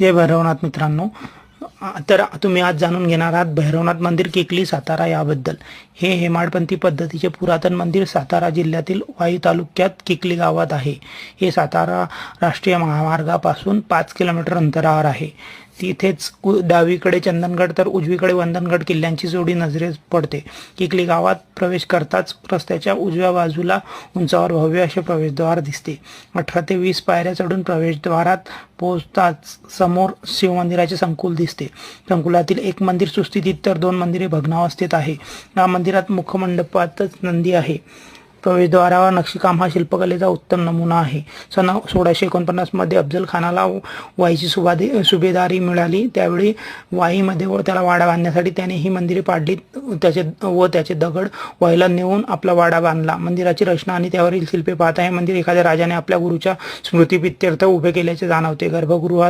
जय भैरवनाथ मित्रांनो. तर तुम्ही आज जाणून घेणार आहात भैरवनाथ मंदिर केकली सातारा याबद्दल. हे हेमाडपंथी पद्धतीचे पुरातन मंदिर सातारा जिल्ह्यातील वाई तालुक्यात किकली गावात आहे. हे सातारा राष्ट्रीय महामार्गापासून पाच किलोमीटर अंतरावर आहे. तिथेच उ डावीकडे चंदनगड तर उजवीकडे वंदनगड किल्ल्यांची जोडी नजरेस पडते. किकली गावात प्रवेश करताच रस्त्याच्या उजव्या बाजूला उंचावर भव्य असे प्रवेशद्वार दिसते. अठरा ते वीस पायऱ्या चढून प्रवेशद्वारात पोहोचताच समोर शिवमंदिराचे संकुल दिसते. संकुलातील एक मंदिर सुस्थितीत तर दोन मंदिरे भग्नावस्थेत आहे. या मंदिरात मुखमंडपातच नंदी आहे. प्रवेशद्वारावर नक्षीकाम हा शिल्पकलेचा उत्तम नमुना आहे. सन सोळाशे एकोणपन्नासमध्ये अफजल खानाला वाईची सुबादे सुभेदारी मिळाली. त्यावेळी वाईमध्ये व त्याला वाडा बांधण्यासाठी त्याने ही मंदिरे पाडली त्याचे व त्याचे दगड वाईला नेऊन आपला वाडा बांधला. मंदिराची रचना आणि त्यावरील शिल्पे पाहता हे मंदिर एखाद्या राजाने आपल्या गुरुच्या स्मृतीपित्यर्थ उभे केल्याचे जाणवते. गर्भगृहात